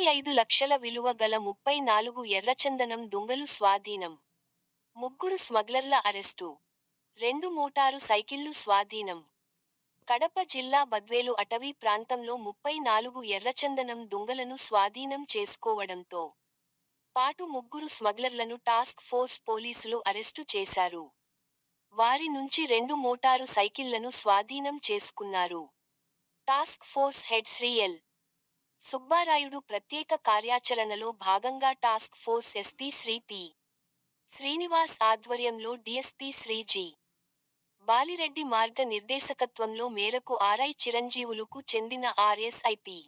ముప్పై ఐదు లక్షల విలువ గల ముప్పై నాలుగు ఎర్రచందనం దొంగలు స్వాధీనం. ముగ్గురు స్మగ్లర్ల అరెస్టు. రెండు మోటారు సైకిళ్ళు స్వాధీనం. కడప జిల్లా బద్వేలు అటవీ ప్రాంతంలో ముప్పై నాలుగు ఎర్రచందనం దొంగలను స్వాధీనం చేసుకోవడంతో పాటు ముగ్గురు స్మగ్లర్లను టాస్క్ ఫోర్స్ పోలీసులు అరెస్టు చేశారు. వారి నుంచి రెండు మోటారు సైకిళ్ళను స్వాధీనం చేసుకున్నారు. Task force head Shri L Subbarayudu ప్రత్యేక కార్యాచరణలో భాగంగా task force SP Shri P. Srinivas ఆధ్వర్యంలో డిఎస్పీ శ్రీజీ బాలిరెడ్డి మార్గ నిర్దేశకత్వంలో మేరకు ఆర్ఐ చిరంజీవులకు చెందిన ఆర్ఎస్ఐపి.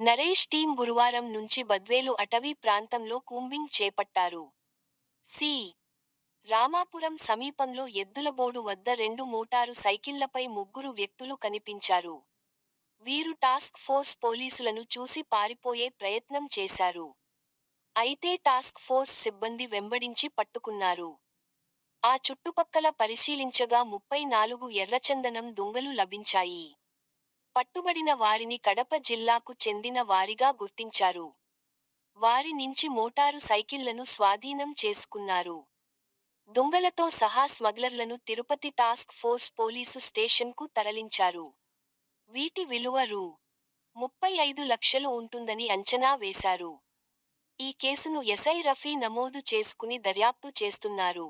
నరేష్ టీం గురువారం నుంచి బద్వేలు అటవీ ప్రాంతంలో కూంబింగ్ చేపట్టారు. సి. రామాపురం సమీపంలో ఎద్దులబోడు వద్ద రెండు మోటారు సైకిళ్ళపై ముగ్గురు వ్యక్తులు కనిపించారు. వీరు టాస్క్ ఫోర్స్ పోలీసులను చూసి పారిపోయే ప్రయత్నం చేశారు. అయితే టాస్క్ ఫోర్స్ సిబ్బంది వెంబడించి పట్టుకున్నారు. ఆ చుట్టుపక్కల పరిశీలించగా ముప్పై నాలుగు ఎర్రచందనం దొంగలు లభించాయి. పట్టుబడిన వారిని కడప జిల్లాకు చెందిన వారిగా గుర్తించారు. వారి నుంచి మోటారు సైకిళ్ళను స్వాధీనం చేసుకున్నారు. దొంగలతో సహా స్మగ్లర్లను తిరుపతి టాస్క్ ఫోర్స్ పోలీసు స్టేషన్కు తరలించారు. వీటి విలువ రూ ముప్పై ఐదు లక్షలు ఉంటుందని అంచనా వేశారు. ఈ కేసును ఎస్ఐ రఫీ నమోదు చేసుకుని దర్యాప్తు చేస్తున్నారు.